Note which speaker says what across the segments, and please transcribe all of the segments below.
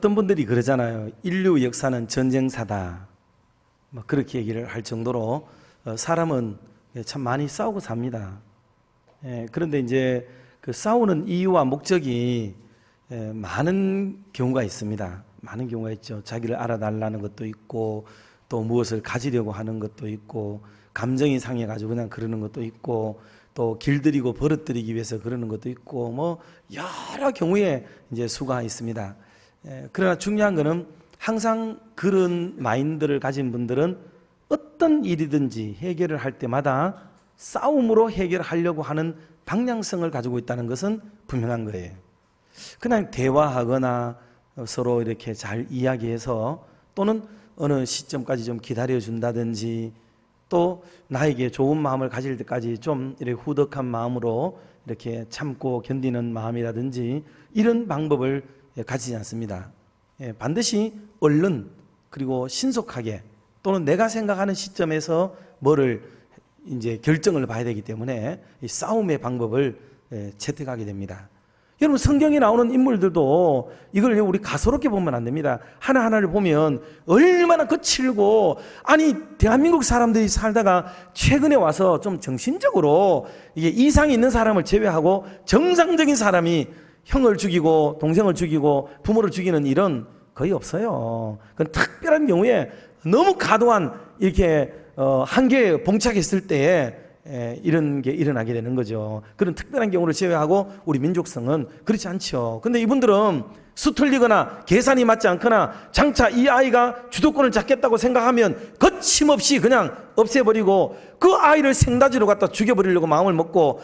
Speaker 1: 어떤 분들이 그러잖아요. 인류 역사는 전쟁사다. 뭐 그렇게 얘기를 할 정도로 어, 사람은 참 많이 싸우고 삽니다. 예, 그런데 이제 그 싸우는 이유와 목적이 예, 많은 경우가 있습니다. 많은 경우가 있죠. 자기를 알아달라는 것도 있고 또 무엇을 가지려고 하는 것도 있고 감정이 상해가지고 그냥 그러는 것도 있고 또 길들이고 버릇들이기 위해서 그러는 것도 있고 뭐 여러 경우에 이제 수가 있습니다. 예, 그러나 중요한 거는 항상 그런 마인드를 가진 분들은 어떤 일이든지 해결을 할 때마다 싸움으로 해결하려고 하는 방향성을 가지고 있다는 것은 분명한 거예요. 그냥 대화하거나 서로 이렇게 잘 이야기해서 또는 어느 시점까지 좀 기다려 준다든지 또 나에게 좋은 마음을 가질 때까지 좀 이렇게 후덕한 마음으로 이렇게 참고 견디는 마음이라든지 이런 방법을 가지지 않습니다. 예, 반드시 얼른 그리고 신속하게 또는 내가 생각하는 시점에서 뭐를 이제 결정을 봐야 되기 때문에 이 싸움의 방법을 예, 채택하게 됩니다. 여러분 성경에 나오는 인물들도 이걸 우리 가소롭게 보면 안 됩니다. 하나하나를 보면 얼마나 거칠고 아니 대한민국 사람들이 살다가 최근에 와서 좀 정신적으로 이게 이상이 있는 사람을 제외하고 정상적인 사람이 형을 죽이고 동생을 죽이고 부모를 죽이는 일은 거의 없어요. 그건 특별한 경우에 너무 과도한 이렇게 어, 한계에 봉착했을 때에 에, 이런 게 일어나게 되는 거죠. 그런 특별한 경우를 제외하고 우리 민족성은 그렇지 않죠. 근데 이분들은 수틀리거나 계산이 맞지 않거나 장차 이 아이가 주도권을 잡겠다고 생각하면 거침없이 그냥 없애버리고 그 아이를 생다지로 갖다 죽여버리려고 마음을 먹고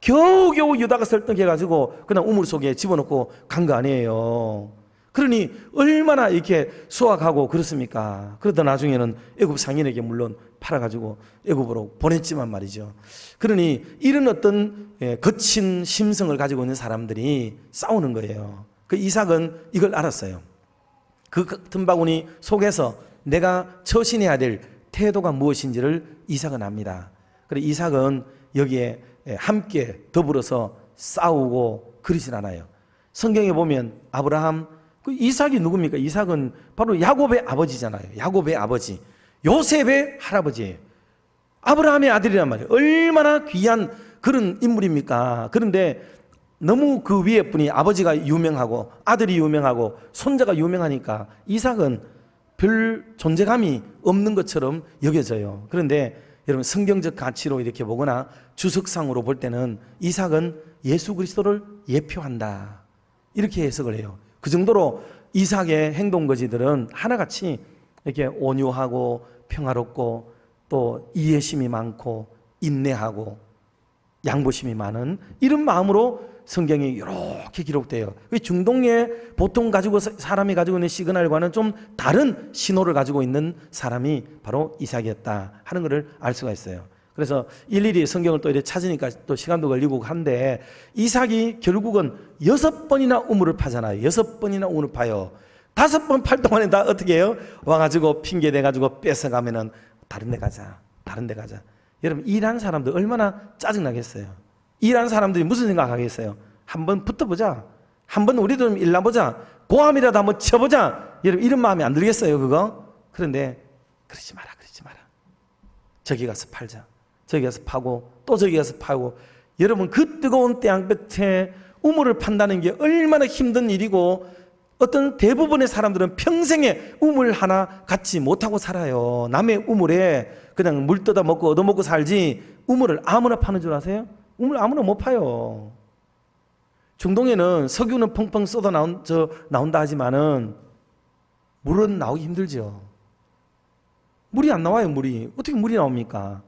Speaker 1: 겨우겨우 유다가 설득해가지고 그냥 우물 속에 집어넣고 간 거 아니에요. 그러니 얼마나 이렇게 수확하고 그렇습니까? 그러다 나중에는 애굽 상인에게 물론 팔아가지고 애굽으로 보냈지만 말이죠. 그러니 이런 어떤 예, 거친 심성을 가지고 있는 사람들이 싸우는 거예요. 그 이삭은 이걸 알았어요. 그 틈바구니 속에서 내가 처신해야 될 태도가 무엇인지를 이삭은 압니다. 그래 이삭은 여기에 예, 함께 더불어서 싸우고 그러진 않아요. 성경에 보면 아브라함 그 이삭이 누굽니까? 이삭은 바로 야곱의 아버지잖아요. 야곱의 아버지. 요셉의 할아버지예요. 아브라함의 아들이란 말이에요. 얼마나 귀한 그런 인물입니까? 그런데 너무 그 위에 분이 아버지가 유명하고 아들이 유명하고 손자가 유명하니까 이삭은 별 존재감이 없는 것처럼 여겨져요. 그런데 여러분 성경적 가치로 이렇게 보거나 주석상으로 볼 때는 이삭은 예수 그리스도를 예표한다. 이렇게 해석을 해요. 그 정도로 이삭의 행동 거지들은 하나같이 이렇게 온유하고 평화롭고 또 이해심이 많고 인내하고 양보심이 많은 이런 마음으로 성경이 이렇게 기록돼요. 중동에 보통 가지고 사람이 가지고 있는 시그널과는 좀 다른 신호를 가지고 있는 사람이 바로 이삭이었다 하는 것을 알 수가 있어요. 그래서 일일이 성경을 또 이렇게 찾으니까 또 시간도 걸리고 한데 이삭이 결국은 여섯 번이나 우물을 파잖아요. 여섯 번이나 우물을 파요. 다섯 번 팔 동안에 다 어떻게 해요? 와가지고 핑계 대가지고 뺏어가면은 다른 데 가자. 다른 데 가자. 여러분 일하는 사람들 얼마나 짜증나겠어요. 일하는 사람들이 무슨 생각하겠어요? 한번 붙어보자. 한번 우리도 좀 일나보자. 고함이라도 한번 쳐보자. 여러분 이런 마음이 안 들겠어요 그거? 그런데 그러지 마라 그러지 마라. 저기 가서 팔자. 저기 가서 파고 또 저기 가서 파고 여러분 그 뜨거운 태양볕에 우물을 판다는 게 얼마나 힘든 일이고 어떤 대부분의 사람들은 평생에 우물 하나 갖지 못하고 살아요. 남의 우물에 그냥 물 떠다 먹고 얻어먹고 살지 우물을 아무나 파는 줄 아세요? 우물 아무나 못 파요. 중동에는 석유는 펑펑 쏟아 나온, 저, 나온다 하지만은 물은 나오기 힘들죠. 물이 안 나와요, 물이. 어떻게 물이 나옵니까?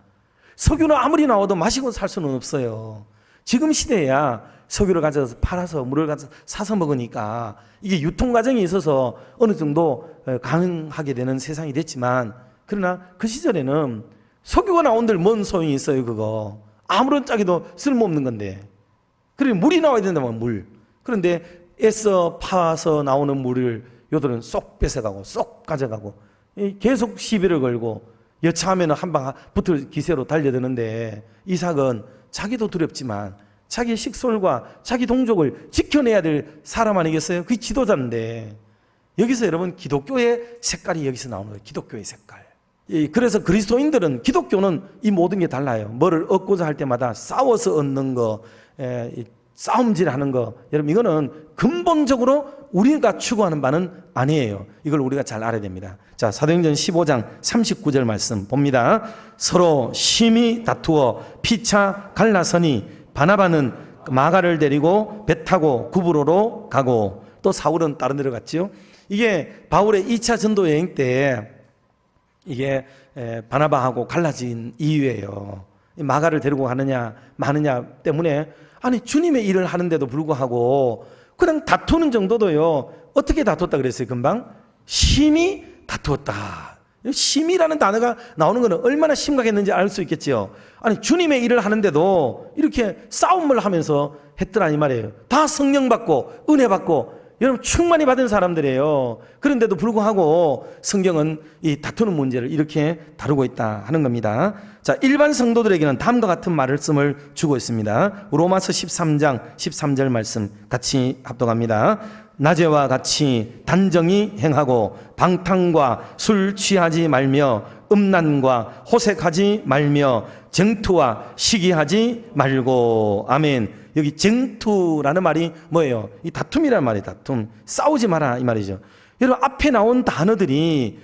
Speaker 1: 석유는 아무리 나와도 마시고 살 수는 없어요. 지금 시대에야 석유를 가져서 팔아서 물을 가져서 사서 먹으니까 이게 유통 과정이 있어서 어느 정도 가능하게 되는 세상이 됐지만 그러나 그 시절에는 석유가 나온들 뭔 소용이 있어요, 그거. 아무런 짝에도 쓸모없는 건데. 그리고 물이 나와야 된다면 물. 그런데 애써 파서 나오는 물을 요들은 쏙 뺏어가고 쏙 가져가고 계속 시비를 걸고 여차하면 한 방 붙을 기세로 달려드는데 이삭은 자기도 두렵지만 자기 식솔과 자기 동족을 지켜내야 될 사람 아니겠어요? 그게 지도자인데 여기서 여러분 기독교의 색깔이 여기서 나오는 거예요. 기독교의 색깔. 이, 그래서 그리스도인들은 기독교는 이 모든 게 달라요. 뭐를 얻고자 할 때마다 싸워서 얻는 거, 싸움질하는 거. 여러분 이거는 근본적으로 우리가 추구하는 바는 아니에요. 이걸 우리가 잘 알아야 됩니다. 자, 사도행전 15장 39절 말씀 봅니다. 서로 심히 다투어 피차 갈라서니 바나바는 마가를 데리고 배 타고 구브로로 가고 또 사울은 다른 데로 갔지요. 이게 바울의 2차 전도 여행 때 이게 에, 바나바하고 갈라진 이유예요. 이 마가를 데리고 가느냐 마느냐 때문에 아니 주님의 일을 하는데도 불구하고 그냥 다투는 정도도요. 어떻게 다퉜다 그랬어요? 금방 심히 다투었다. 심이라는 단어가 나오는 것은 얼마나 심각했는지 알 수 있겠지요. 아니 주님의 일을 하는데도 이렇게 싸움을 하면서 했더라 이 말이에요. 다 성령 받고 은혜 받고 여러분 충만히 받은 사람들이에요. 그런데도 불구하고 성경은 이 다투는 문제를 이렇게 다루고 있다 하는 겁니다. 자, 일반 성도들에게는 다음과 같은 말씀을 주고 있습니다. 로마서 13장 13절 말씀 같이 합독합니다. 낮에와 같이 단정히 행하고 방탕과 술 취하지 말며 음란과 호색하지 말며 정투와 시기하지 말고 아멘. 여기 정투라는 말이 뭐예요? 이 다툼이라는 말이에요. 다툼. 싸우지 마라 이 말이죠. 여러분 앞에 나온 단어들이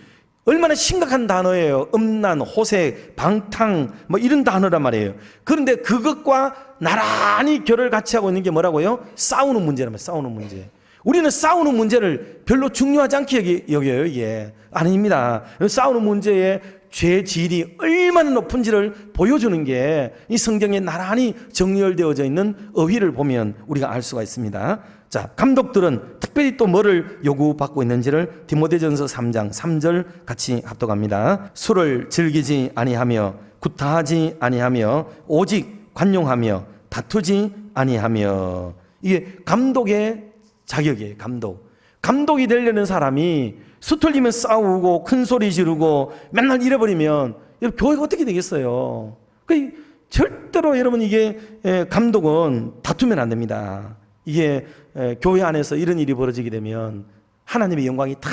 Speaker 1: 얼마나 심각한 단어예요. 음란, 호색, 방탕 뭐 이런 단어란 말이에요. 그런데 그것과 나란히 결을 같이 하고 있는 게 뭐라고요? 싸우는 문제란 말이에요. 싸우는 문제. 우리는 싸우는 문제를 별로 중요하지 않게 여기, 여겨요, 이게. 아닙니다. 싸우는 문제의 죄질이 얼마나 높은지를 보여주는 게 이 성경에 나란히 정렬되어져 있는 어휘를 보면 우리가 알 수가 있습니다. 자, 감독들은 특별히 또 뭐를 요구받고 있는지를 디모데전서 3장 3절 같이 합독합니다. 술을 즐기지 아니하며 구타하지 아니하며 오직 관용하며 다투지 아니하며 이게 감독의 자격이에요, 감독. 감독이 되려는 사람이 수틀리면 싸우고 큰 소리 지르고 맨날 잃어버리면 교회가 어떻게 되겠어요? 그 절대로 여러분 이게 에, 감독은 다투면 안 됩니다. 이게 에, 교회 안에서 이런 일이 벌어지게 되면 하나님의 영광이 다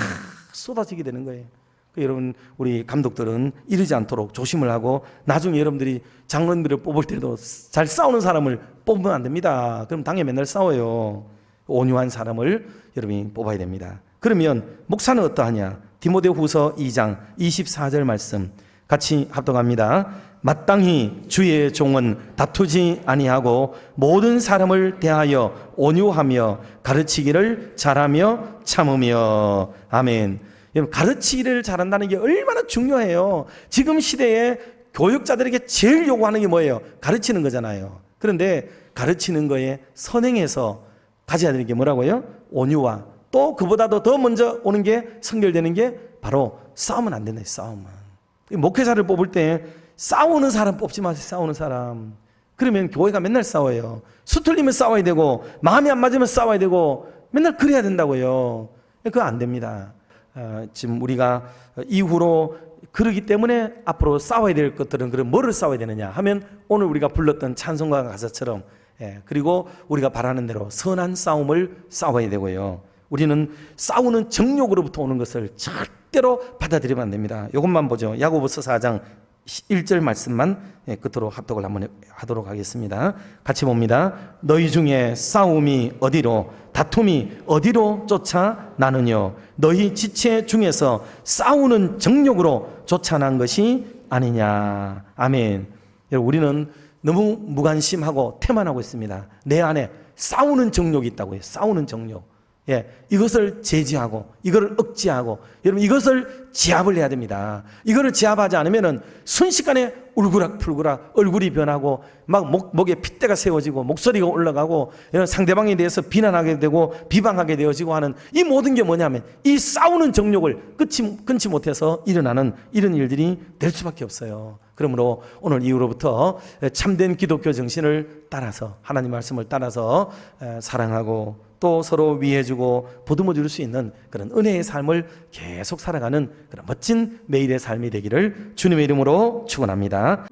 Speaker 1: 쏟아지게 되는 거예요. 그 여러분 우리 감독들은 이러지 않도록 조심을 하고 나중에 여러분들이 장로님들을 뽑을 때도 잘 싸우는 사람을 뽑으면 안 됩니다. 그럼 당연히 맨날 싸워요. 온유한 사람을 여러분이 뽑아야 됩니다. 그러면 목사는 어떠하냐? 디모데후서 2장 24절 말씀 같이 합독합니다. 마땅히 주의 종은 다투지 아니하고 모든 사람을 대하여 온유하며 가르치기를 잘하며 참으며 아멘. 가르치기를 잘한다는 게 얼마나 중요해요. 지금 시대에 교육자들에게 제일 요구하는 게 뭐예요? 가르치는 거잖아요. 그런데 가르치는 거에 선행해서 가져야 되는 게 뭐라고요? 온유와 또 그보다도 더 먼저 오는 게 성결되는 게 바로 싸우면 안 된다. 싸움은. 목회자를 뽑을 때 싸우는 사람 뽑지 마세요. 싸우는 사람. 그러면 교회가 맨날 싸워요. 수틀리면 싸워야 되고 마음이 안 맞으면 싸워야 되고 맨날 그래야 된다고요. 그거 안 됩니다. 어, 지금 우리가 이후로 그러기 때문에 앞으로 싸워야 될 것들은 그럼 뭐를 싸워야 되느냐 하면 오늘 우리가 불렀던 찬송가 가사처럼 예, 그리고 우리가 바라는 대로 선한 싸움을 싸워야 되고요. 우리는 싸우는 정욕으로부터 오는 것을 절대로 받아들이면 안 됩니다. 이것만 보죠. 야고보서 4장 1절 말씀만 예, 끝으로 합독을 한번 하도록 하겠습니다. 같이 봅니다. 너희 중에 싸움이 어디로 다툼이 어디로 쫓아나느뇨 너희 지체 중에서 싸우는 정욕으로 쫓아난 것이 아니냐. 아멘. 여러분 우리는 너무 무관심하고 태만하고 있습니다. 내 안에 싸우는 정욕이 있다고요. 싸우는 정욕. 예, 이것을 제지하고 이거를 억제하고 여러분 이것을 제압을 해야 됩니다. 이거를 제압하지 않으면은 순식간에 울그락불그락 얼굴이 변하고 막 목, 목에 핏대가 세워지고 목소리가 올라가고 이런 상대방에 대해서 비난하게 되고 비방하게 되어지고 하는 이 모든 게 뭐냐면 이 싸우는 정욕을 끊지, 끊지 못해서 일어나는 이런 일들이 될 수밖에 없어요. 그러므로 오늘 이후로부터 참된 기독교 정신을 따라서 하나님 말씀을 따라서 사랑하고 또 서로 위해주고 보듬어 줄 수 있는 그런 은혜의 삶을 계속 살아가는 그런 멋진 매일의 삶이 되기를 주님의 이름으로 축원합니다.